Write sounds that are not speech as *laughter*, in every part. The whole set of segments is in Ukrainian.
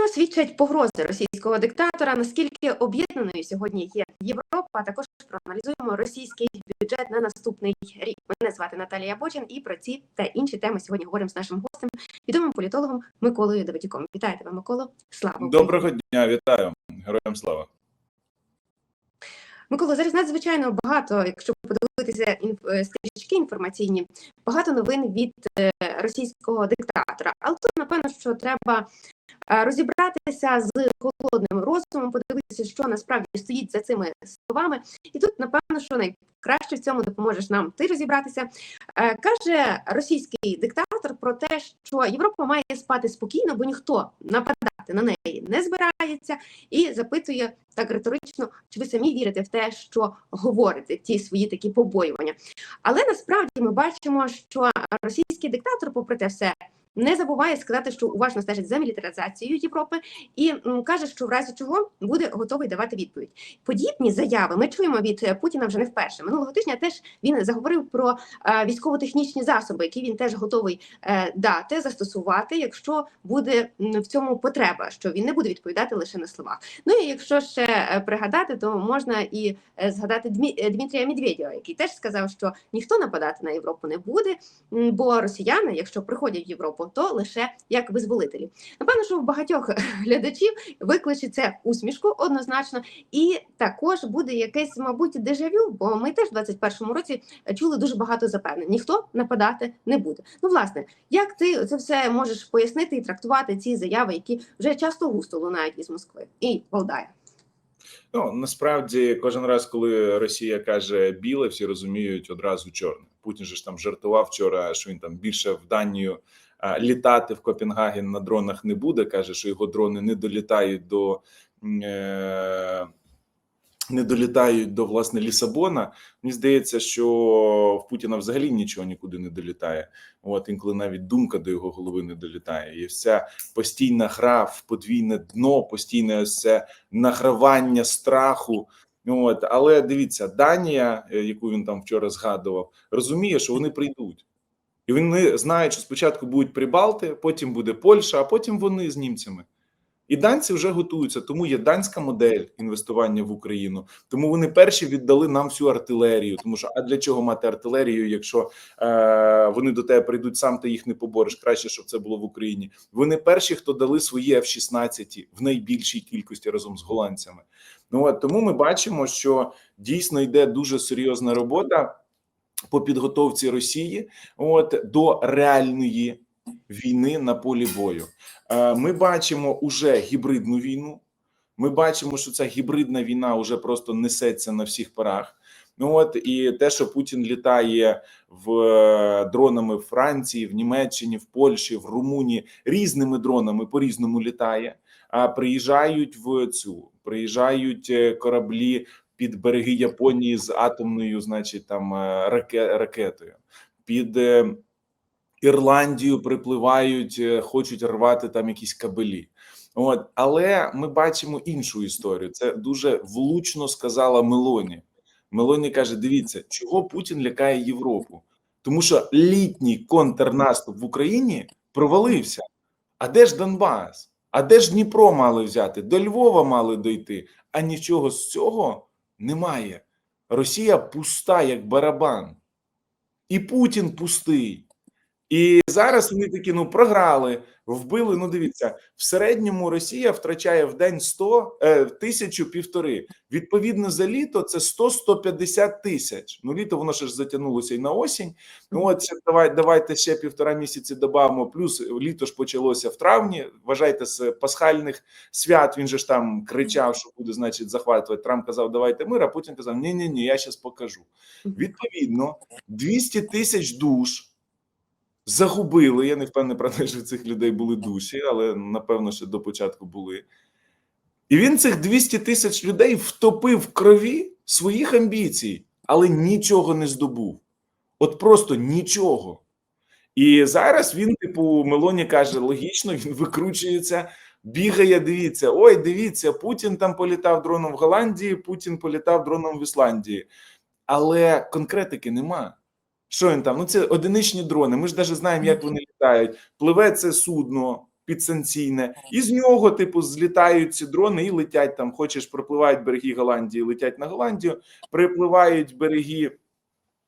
що свідчать погрози російського диктатора? Наскільки об'єднаною сьогодні є Європа? А Також проаналізуємо російський бюджет на наступний рік. Мене звати Наталія Бочин, і про ці та інші теми сьогодні говоримо з нашим гостем, відомим політологом Миколою Давидюком. Вітаю тебе, Миколо. Слава! Доброго дня, вітаю, героям слава. Микола, зараз надзвичайно багато, якщо подивитися е, стрічки інформаційні, багато новин від е, російського диктатора. Але тут напевно, що треба розібратися з холодним розумом, подивитися, що насправді стоїть за цими словами. І тут, напевно, що найкраще в цьому допоможеш нам ти розібратися. Е, Каже російський диктатор про те, що Європа має спати спокійно, бо ніхто нападати на неї не збирається, і запитує так риторично, чи ви самі вірите в те, що говорите, ті свої такі побоювання. Але насправді ми бачимо, що російський диктатор, попри те все, не забуває сказати, що уважно стежить за мілітаризацією Європи, і каже, що в разі чого буде готовий давати відповідь. Подібні заяви ми чуємо від е, Путіна вже не вперше. Минулого тижня теж він заговорив про е, військово-технічні засоби, які він теж готовий е, дати, застосувати, якщо буде в цьому потреба, що він не буде відповідати лише на словах. Ну і якщо ще пригадати, то можна і згадати Дмитрія Медведєва, який теж сказав, що ніхто нападати на Європу не буде, бо росіяни, якщо приходять в Європу, то лише як визволителі. Напевно, що в багатьох *laughs* глядачів викличе це усмішку однозначно, і також буде якесь, мабуть, дежавю, бо ми теж в 21-му році чули дуже багато запевнень. Ніхто нападати не буде. Ну, власне, як ти це все можеш пояснити і трактувати ці заяви, які вже часто густо лунають із Москви і Валдая? Ну насправді кожен раз, коли Росія каже біле, всі розуміють одразу чорне. Путін же ж там жартував вчора, що він там більше в Данію літати в Копенгаген на дронах не буде. каже, що його дрони не долітають до. Е- не долітають до власне Лісабона. Мені здається, що в Путіна взагалі нічого нікуди не долітає. От інколи навіть думка до його голови не долітає. І вся постійна гра в подвійне дно, постійне ось це награвання страху. От, але дивіться, Данія, е, яку він там вчора згадував, розуміє, що вони прийдуть. І вони знають, що спочатку будуть Прибалти, потім буде Польща, а потім вони з німцями. І данці вже готуються, тому є данська модель інвестування в Україну. Тому вони перші віддали нам всю артилерію. Тому що а для чого мати артилерію, якщо е, вони до тебе прийдуть сам, ти їх не побореш. Краще, щоб це було в Україні. Вони перші, хто дали свої F-16 в найбільшій кількості разом з голландцями. Ну от тому ми бачимо, що дійсно йде дуже серйозна робота по підготовці Росії, от до реальної війни на полі бою. Е, Ми бачимо уже гібридну війну. Ми бачимо, що ця гібридна війна вже просто несеться на всіх парах. Ну от і те, що Путін літає в е, дронами в Франції, в Німеччині, в Польщі, в Румунії різними дронами по різному літає. А приїжджають в цю приїжджають е, кораблі під береги Японії з атомною, значить, там е, ракетою. Під е, Ірландію припливають, е, хочуть рвати там якісь кабелі. От, але ми бачимо іншу історію. Це дуже влучно сказала Мелоні. Мелоні каже: дивіться, чого Путін лякає Європу, тому що літній контрнаступ в Україні провалився. А де ж Донбас? А де ж Дніпро мали взяти? До Львова мали дойти, а нічого з цього немає. Росія пуста, як барабан, і Путін пустий. І зараз вони такі ну програли, вбили. Ну, дивіться, в середньому Росія втрачає в день 100, е, тисячу півтори. Відповідно, за літо це 100-150 тисяч. Ну, літо воно ще ж затягнулося і на осінь. Ну от ще давай, давайте ще півтора місяці додамо. Плюс літо ж почалося в травні. Вважайте, з пасхальних свят він же ж там кричав, що буде, значить, захватувати. Трамп казав, давайте мир, а Путін казав, ні, ні, ні, я зараз покажу. Відповідно, 200 тисяч душ загубили. Я не впевнений про те, що цих людей були душі, але напевно, ще до початку були. І він цих 200 тисяч людей втопив в крові своїх амбіцій, але нічого не здобув. От просто нічого. І зараз він, типу, Мелоні каже: логічно, він викручується, бігає. Дивіться, ой, дивіться, Путін там політав дроном в Голландії, Путін політав дроном в Ісландії. Але конкретики нема. Що він там? Ну це одиничні дрони. Ми ж навіть знаємо, як вони літають. Пливе це судно підсанкційне, і з нього, типу, злітають ці дрони і летять там. Хочеш, пропливають береги Голландії, летять на Голландію, припливають береги.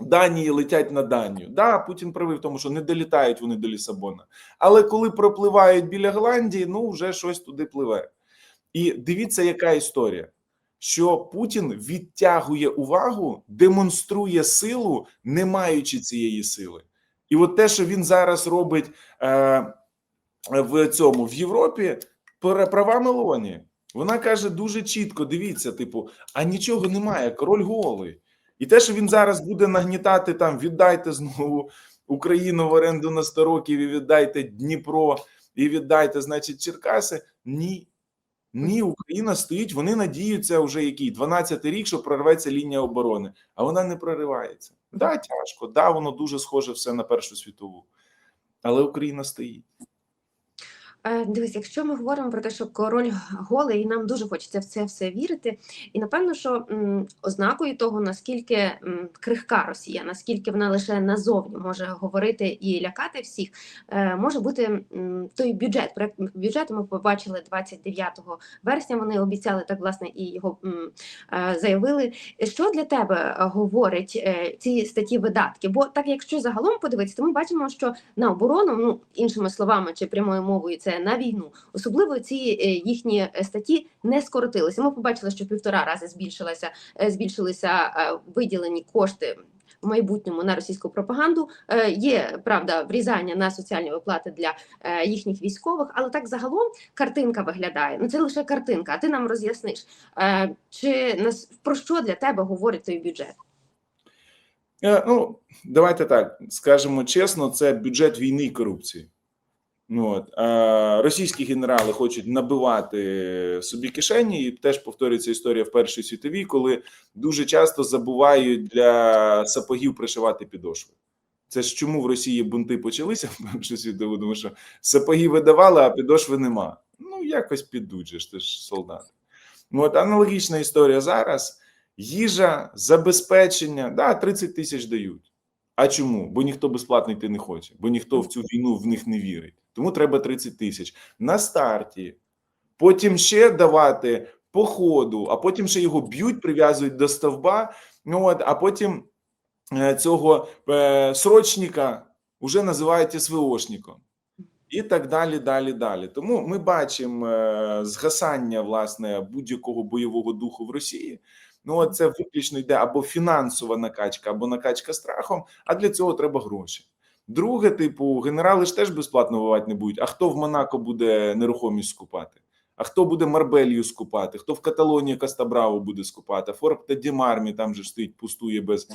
Данії летять на Данію. Да, Путін правий в тому, що не долітають вони до Лісабона. Але коли пропливають біля Голландії, ну вже щось туди пливе. І дивіться, яка історія: що Путін відтягує увагу, демонструє силу, не маючи цієї сили. І от те, що він зараз робить е, в цьому в Європі, пра- права Мелоні. Вона каже дуже чітко: дивіться, типу, а нічого немає, король голий. І те, що він зараз буде нагнітати там, віддайте знову Україну в оренду на 100 років, і віддайте Дніпро, і віддайте, значить, Черкаси. Ні. Ні, Україна стоїть. Вони надіються вже який 12-й рік, що прорветься лінія оборони, а вона не проривається. Да, тяжко, да, воно дуже схоже все на Першу світову, але Україна стоїть. Е, Дивись, якщо ми говоримо про те, що король голий, і нам дуже хочеться в це все вірити. І напевно, що ознакою того, наскільки крихка Росія, наскільки вона лише назовні може говорити і лякати всіх, е, може бути той бюджет. Проект бюджету ми побачили 29 вересня. Вони обіцяли так, власне, і його е, заявили. Що для тебе говорить ці статті видатків? Бо так, якщо загалом подивитися, то ми бачимо, що на оборону, ну іншими словами чи прямою мовою, це на війну. Особливо ці е, їхні е, статті не скоротилися. Ми побачили, що півтора рази збільшилася, е, збільшилися виділені кошти. В майбутньому на російську пропаганду Е, є правда врізання на соціальні виплати для е, їхніх військових, але так загалом картинка виглядає. Ну це лише картинка. А ти нам роз'ясниш, е, чи нас про що для тебе говорить той бюджет? Е, Ну, давайте так скажемо чесно, це бюджет війни і корупції. Ну, От. Російські генерали хочуть набивати собі кишені, і теж повторюється історія в Першій світовій, коли дуже часто забувають для сапогів пришивати підошви. Це ж чому в Росії бунти почалися в Першу світову, тому що сапоги видавали, а підошви нема. Ну, якось підуть же ти ж солдат. Ну, от аналогічна історія зараз. Їжа, забезпечення, да, 30 тисяч дають. А чому? Бо ніхто безплатно йти не хоче, бо ніхто в цю війну в них не вірить. Тому треба 30 тисяч на старті. Потім ще давати по ходу, а потім ще його б'ють, прив'язують до стовба. Ну от, а потім е, цього е, срочника вже називають СВОшником. І так далі, далі, далі. Тому ми бачимо е, згасання власне будь-якого бойового духу в Росії. Ну, це виключно йде або фінансова накачка, або накачка страхом. А для цього треба гроші. Друге, типу, генерали ж теж безплатно бувати не будуть. А хто в Монако буде нерухомість скупати? А хто буде Марбелью скупати? Хто в Каталонії Кастабраво буде скупати? Форб та Дімармі там же стоїть, пустує без,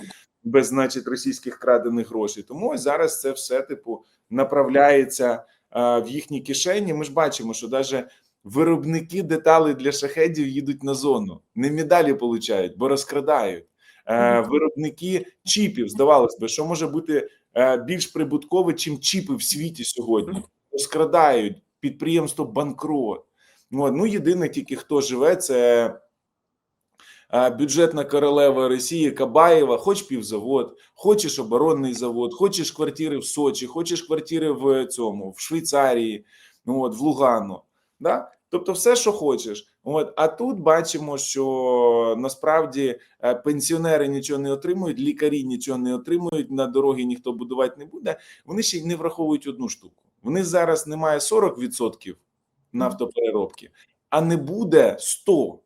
без значить, російських крадених грошей. Тому ось зараз це все, типу, направляється а, в їхні кишені. Ми ж бачимо, що навіть виробники деталей для шахедів їдуть на зону, не медалі получають, бо розкрадають. Е, виробники чіпів, здавалось би, що може бути е, більш прибуткове, чим чіпи в світі сьогодні. Розкрадають підприємство банкрот. Ну, ну єдине, тільки хто живе, це е, бюджетна королева Росії Кабаєва, хоч півзавод, хочеш оборонний завод, хочеш квартири в Сочі, хочеш квартири в цьому, в Швейцарії, ну от в Лугану. Да? Тобто, все, що хочеш. От а тут бачимо, що насправді е, пенсіонери нічого не отримують, лікарі нічого не отримують. На дороги ніхто будувати не буде. Вони ще й не враховують одну штуку. Вони зараз немає 40% нафтопереробки, а не буде 100%.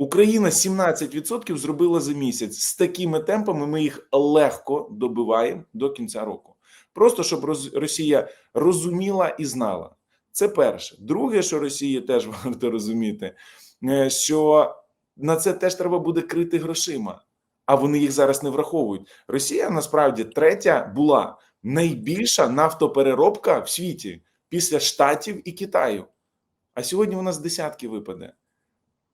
Україна 17% зробила за місяць. З такими темпами ми їх легко добиваємо до кінця року. Просто щоб Росія розуміла і знала. Це перше. Друге, що Росії теж *laughs* варто розуміти, е, що на це теж треба буде крити грошима, а вони їх зараз не враховують. Росія насправді третя була найбільша нафтопереробка в світі після Штатів і Китаю. А сьогодні у нас десятки випаде.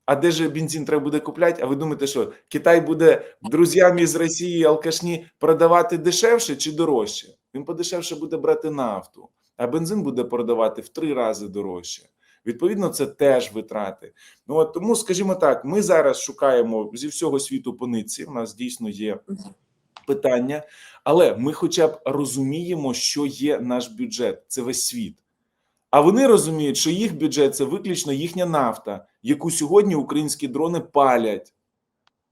А де ж бензин треба буде купляти? А ви думаєте, що Китай буде друзям із Росії алкашні продавати дешевше чи дорожче? Він подешевше буде брати нафту, а бензин буде продавати в три рази дорожче. Відповідно, це теж витрати. Ну от тому, скажімо так, ми зараз шукаємо зі всього світу по нитці. У нас дійсно є питання, але ми, хоча б розуміємо, що є наш бюджет. Це весь світ. А вони розуміють, що їх бюджет це виключно їхня нафта, яку сьогодні українські дрони палять.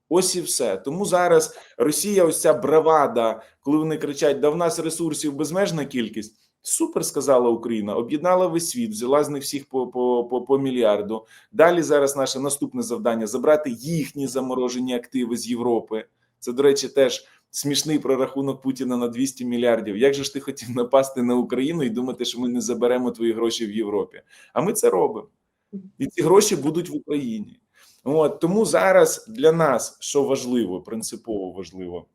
Ось і все. Тому зараз Росія, ось ця бравада, коли вони кричать: да в нас ресурсів безмежна кількість. Супер сказала Україна, об'єднала весь світ, взяла з них всіх по, по, по, по мільярду. Далі зараз наше наступне завдання забрати їхні заморожені активи з Європи. Це, до речі, теж смішний прорахунок Путіна на 200 мільярдів. Як же ж ти хотів напасти на Україну і думати, що ми не заберемо твої гроші в Європі? А ми це робимо. І ці гроші будуть в Україні. От тому зараз для нас що важливо, принципово важливо,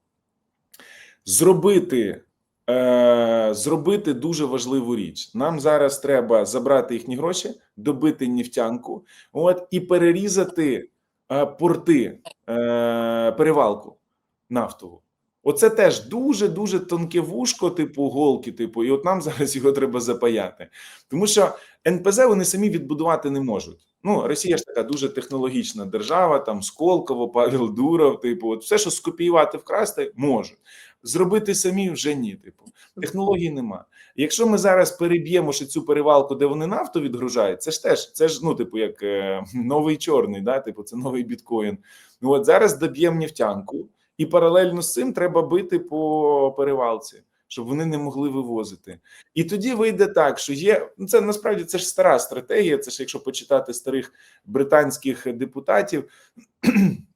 зробити. Е, зробити дуже важливу річ. Нам зараз треба забрати їхні гроші, добити нефтянку, от і перерізати е, порти, е, перевалку нафтову. Оце теж дуже дуже тонке вушко, типу голки, типу, і от нам *laughs* зараз його треба запаяти. Тому що НПЗ вони самі відбудувати не можуть. Ну, Росія ж така дуже технологічна держава, там Сколково, Павел Дуров, типу, от все, що скопіювати, вкрасти, можуть. Зробити самі вже ні. Типу, технологій нема. Якщо ми зараз переб'ємо ще цю перевалку, де вони нафту відгружають, це ж теж це ж ну, типу, як е, *laughs* новий чорний, да, типу, це новий біткоін. Ну от зараз доб'ємо нефтянку, і паралельно з цим треба бити по перевалці. Щоб вони не могли вивозити, і тоді вийде так, що є ну це насправді це ж стара стратегія. Це ж якщо почитати старих британських депутатів, *clears throat*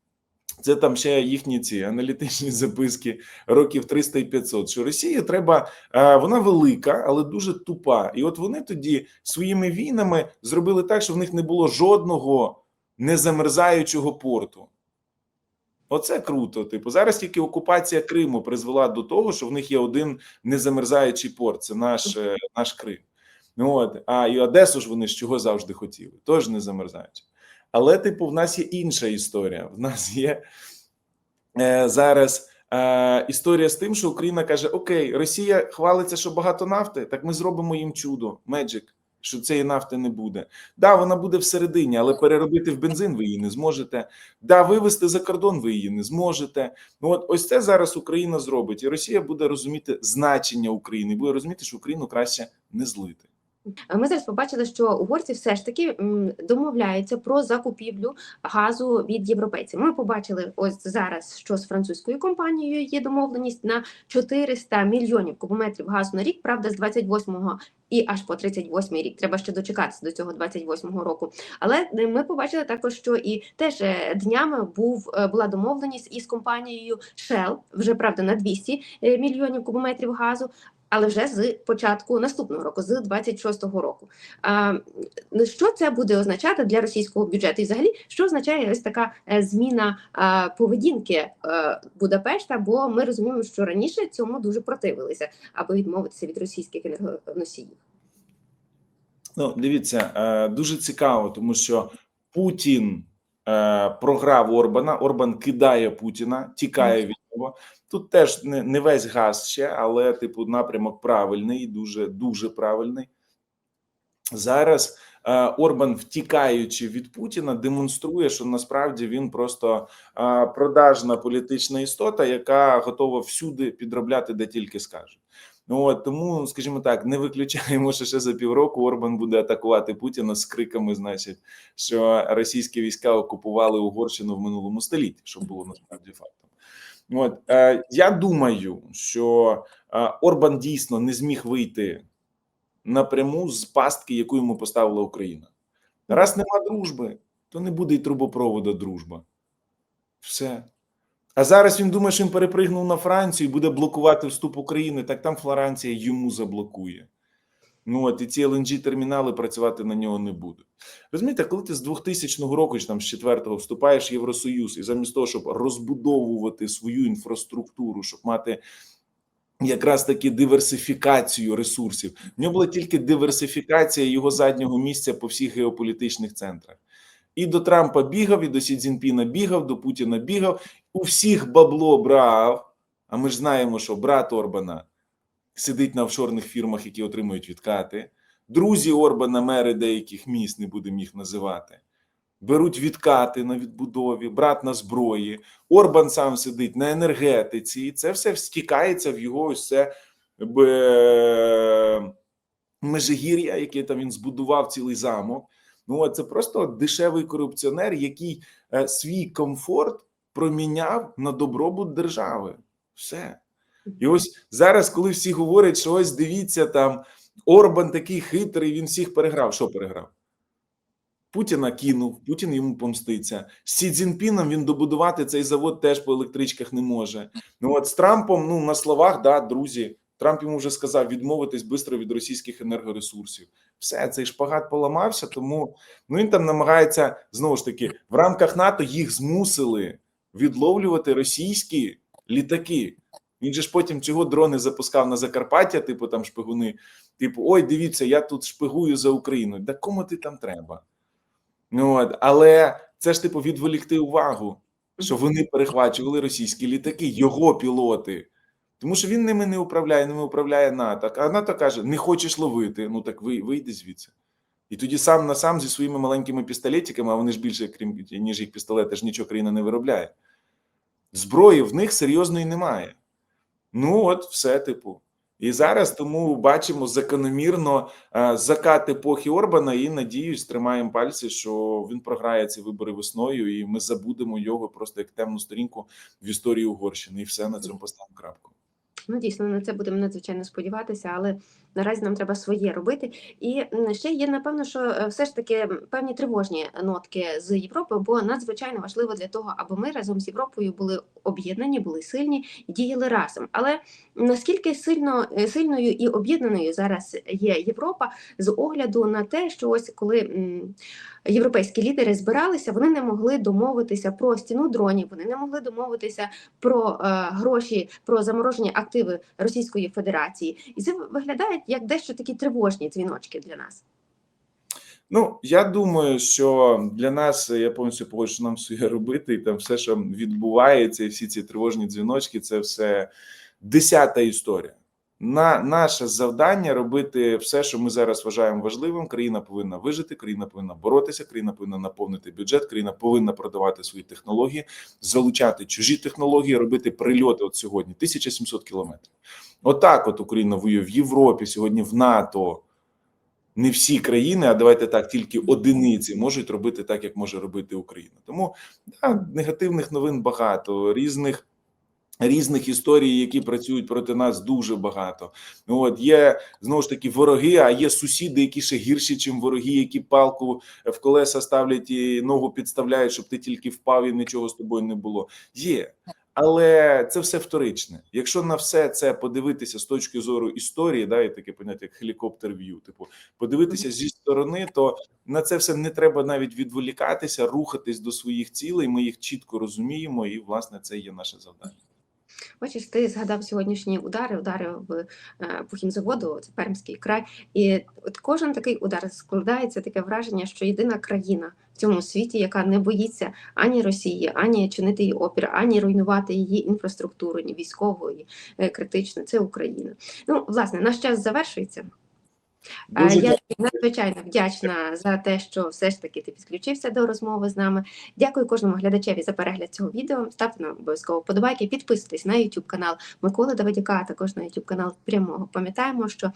це там ще їхні ці аналітичні записки років 300 і 500, Що Росії треба е, вона велика, але дуже тупа. І от вони тоді своїми війнами зробили так, що в них не було жодного незамерзаючого порту. Оце круто. Типу, зараз тільки окупація Криму призвела до того, що в них є один незамерзаючий порт. Це наш е, наш Крим. Ну от а і Одесу ж вони з чого завжди хотіли, теж не замерзаючи. Але, типу, в нас є інша історія. В нас є е, зараз е, історія з тим, що Україна каже: Окей, Росія хвалиться, що багато нафти, так ми зробимо їм чудо, меджик, що цієї нафти не буде. Да, вона буде всередині, але переробити в бензин ви її не зможете. Да, вивезти за кордон ви її не зможете. Ну от ось це зараз Україна зробить, і Росія буде розуміти значення України, буде розуміти, що Україну краще не злити. Ми зараз побачили, що угорці все ж таки домовляються про закупівлю газу від європейців. Ми побачили ось зараз, що з французькою компанією є домовленість на 400 мільйонів кубометрів газу на рік. Правда, з 28-го і аж по 38-й рік треба ще дочекатися до цього 28-го року. Але е, ми побачили також, що і теж е, днями був е, була домовленість із компанією Shell, вже правда на 200 е, мільйонів кубометрів газу але вже з початку наступного року, з 26-го року. А, що це буде означати для російського бюджету? І взагалі, що означає ось така е, зміна а, поведінки е, Будапешта? Бо ми розуміємо, що раніше цьому дуже противилися, аби відмовитися від російських енергоносіїв. Ну, дивіться, е, дуже цікаво, тому що Путін програв Орбана. Орбан кидає Путіна, тікає від нього. Тут теж не, не весь газ ще, але типу напрямок правильний, дуже дуже правильний. Зараз е, Орбан, втікаючи від Путіна, демонструє, що насправді він просто е, продажна політична істота, яка готова всюди підробляти, де тільки скаже. Ну от тому, скажімо так, не виключаємо, що ще за півроку Орбан буде атакувати Путіна з криками, значить, що російські війська окупували Угорщину в минулому столітті, що було насправді фактом. От е, я думаю, що е, Орбан дійсно не зміг вийти напряму з пастки, яку йому поставила Україна. Раз нема дружби, то не буде й трубопроводу дружба. Все. А зараз він думає, що він перепригнув на Францію і буде блокувати вступ України. Так там Флоранція йому заблокує. Ну от і ці lng термінали працювати на нього не будуть. Розумієте, коли ти з 2000 року чи там з 4-го вступаєш в Євросоюз, і замість того, щоб розбудовувати свою інфраструктуру, щоб мати якраз таки диверсифікацію ресурсів, в нього була тільки диверсифікація його заднього місця по всіх геополітичних центрах. І до Трампа бігав, і до Сі Цзіньпіна бігав, до Путіна бігав, у всіх бабло брав. А ми ж знаємо, що брат Орбана сидить на офшорних фірмах, які отримують відкати. Друзі Орбана, мери деяких міст, не будемо їх називати, беруть відкати на відбудові, брат на зброї. Орбан сам сидить на енергетиці, і це все стікається в його ось це Межигір'я, яке там він збудував цілий замок. Ну це просто дешевий корупціонер, який е, свій комфорт проміняв на добробут держави. Все. І ось зараз, коли всі говорять, що ось дивіться, там Орбан такий хитрий, він всіх переграв. Що переграв? Путіна кинув, Путін йому помститься. З Сі Цзіньпіном він добудувати цей завод теж по електричках не може. Ну от з Трампом, ну на словах, да, друзі. Трамп йому вже сказав відмовитись швидко від російських енергоресурсів. Все, цей шпагат поламався, тому ну він там намагається знову ж таки в рамках НАТО їх змусили відловлювати російські літаки. Він же ж потім цього дрони запускав на Закарпаття, типу там шпигуни. Типу, ой, дивіться, я тут шпигую за Україну. Да кому ти там треба? Ну от, але це ж типу відволікти увагу, що вони перехвачували російські літаки, його пілоти. Тому що він ними не управляє, ними управляє НАТО. А НАТО каже: не хочеш ловити, ну так ви, вийди звідси. І тоді сам на сам зі своїми маленькими пістолетиками, а вони ж більше, крім ніж їх пістолети, ж нічого країна не виробляє. Зброї в них серйозної немає. Ну, от, все, типу. І зараз тому бачимо закономірно е, закат епохи Орбана, і надіюсь, тримаємо пальці, що він програє ці вибори весною, і ми забудемо його просто як темну сторінку в історії Угорщини. І все на цьому поставимо крапку. Ну, дійсно, на це будемо надзвичайно сподіватися, але наразі нам треба своє робити. І ще є, напевно, що е, все ж таки певні тривожні нотки з Європи, бо надзвичайно важливо для того, аби ми разом з Європою були об'єднані, були сильні і діяли разом. Але наскільки сильно е, сильною і об'єднаною зараз є Європа з огляду на те, що ось коли європейські лідери збиралися, вони не могли домовитися про стіну дронів, вони не могли домовитися про е, гроші, про заморожені активи Російської Федерації, і це виглядає як дещо такі тривожні дзвіночки для нас. Ну, я думаю, що для нас я повністю погоджу, нам своє робити, і там все, що відбувається, і всі ці тривожні дзвіночки, це все десята історія. На наше завдання робити все, що ми зараз вважаємо важливим. Країна повинна вижити, країна повинна боротися, країна повинна наповнити бюджет, країна повинна продавати свої технології, залучати чужі технології, робити прильоти. От сьогодні 1700 кілометрів. Отак, от Україна воює в Європі, сьогодні в НАТО. Не всі країни, а давайте так, тільки одиниці можуть робити так, як може робити Україна. Тому да, негативних новин багато, різних різних історій, які працюють проти нас, дуже багато. Ну, От є знову ж таки вороги, а є сусіди, які ще гірші, ніж вороги, які палку в колеса ставлять і ногу підставляють, щоб ти тільки впав і нічого з тобою не було. Є. Але це все вторичне. Якщо на все це подивитися з точки зору історії, да, і таке поняття як helicopter view, типу подивитися зі сторони, то на це все не треба навіть відволікатися, рухатись до своїх цілей. Ми їх чітко розуміємо, і власне це є наше завдання. Бачиш, ти згадав сьогоднішні удари, удари в Пухінзаводу, це Пермський край. І от кожен такий удар складається таке враження, що єдина країна в цьому світі, яка не боїться ані Росії, ані чинити її опір, ані руйнувати її інфраструктуру, ні військової е, це Україна. Ну, власне, наш час завершується. Е, Дуже Я надзвичайно вдячна за те, що все ж таки ти підключився до розмови з нами. Дякую кожному глядачеві за перегляд цього відео. Ставте нам обов'язково подобайки, підписуйтесь на YouTube канал Миколи Давидюка, а також на YouTube канал прямого. Пам'ятаємо, що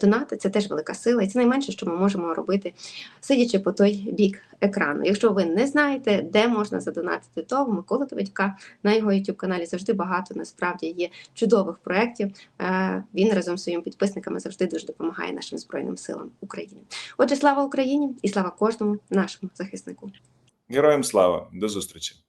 донати це теж велика сила, і це найменше, що ми можемо робити, сидячи по той бік екрану. Якщо ви не знаєте, де можна задонатити, то в Миколи Давидюка на його YouTube каналі завжди багато насправді є чудових проєктів. Е, Він разом з своїми підписниками завжди дуже допомагає нашим збройним силам України. Отже, слава Україні і слава кожному нашому захиснику. Героям слава, до зустрічі.